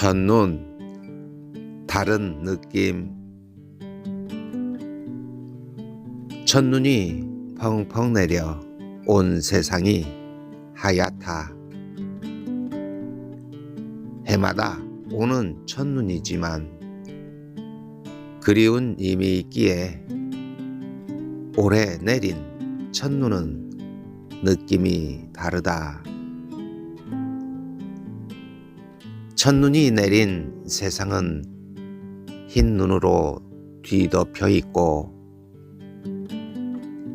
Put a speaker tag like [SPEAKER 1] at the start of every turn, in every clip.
[SPEAKER 1] 첫눈 다른 느낌 첫눈이 펑펑 내려 온 세상이 하얗다 해마다 오는 첫눈이지만 그리운 힘이 있기에 올해 내린 첫눈은 느낌이 다르다. 첫눈이 내린 세상은 흰 눈으로 뒤덮여 있고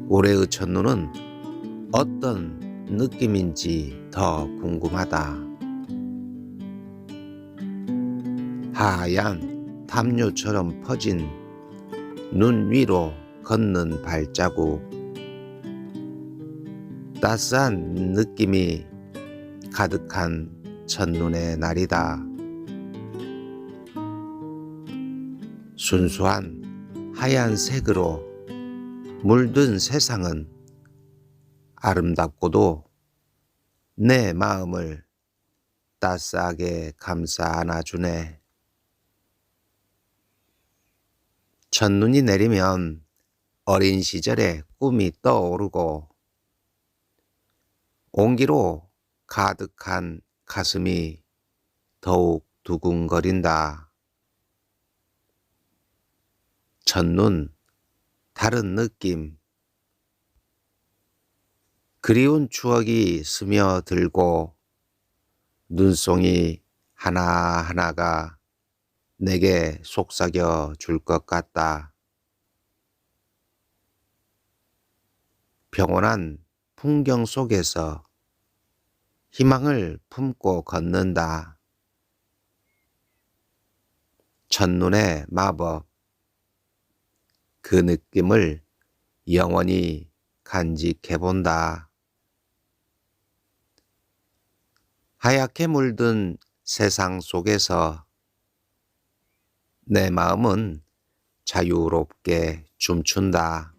[SPEAKER 1] 올해의 첫눈은 어떤 느낌인지 더 궁금하다. 하얀 담요처럼 퍼진 눈 위로 걷는 발자국. 따스한 느낌이 가득한 첫눈의 날이다. 순수한 하얀 색으로 물든 세상은 아름답고도 내 마음을 따스하게 감싸 안아주네. 첫눈이 내리면 어린 시절의 꿈이 떠오르고 온기로 가득한 가슴이 더욱 두근거린다. 첫눈, 다른 느낌. 그리운 추억이 스며들고 눈송이 하나하나가 내게 속삭여 줄 것 같다. 평온한 풍경 속에서 희망을 품고 걷는다. 첫눈의 마법. 그 느낌을 영원히 간직해 본다. 하얗게 물든 세상 속에서 내 마음은 자유롭게 춤춘다.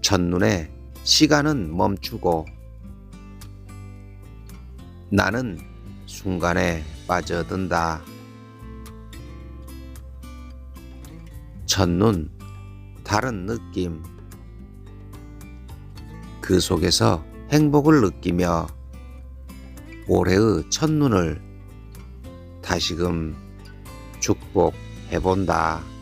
[SPEAKER 1] 첫눈에 시간은 멈추고 나는 순간에 빠져든다. 첫눈, 다른 느낌. 그 속에서 행복을 느끼며 올해의 첫눈을 다시금 축복해본다.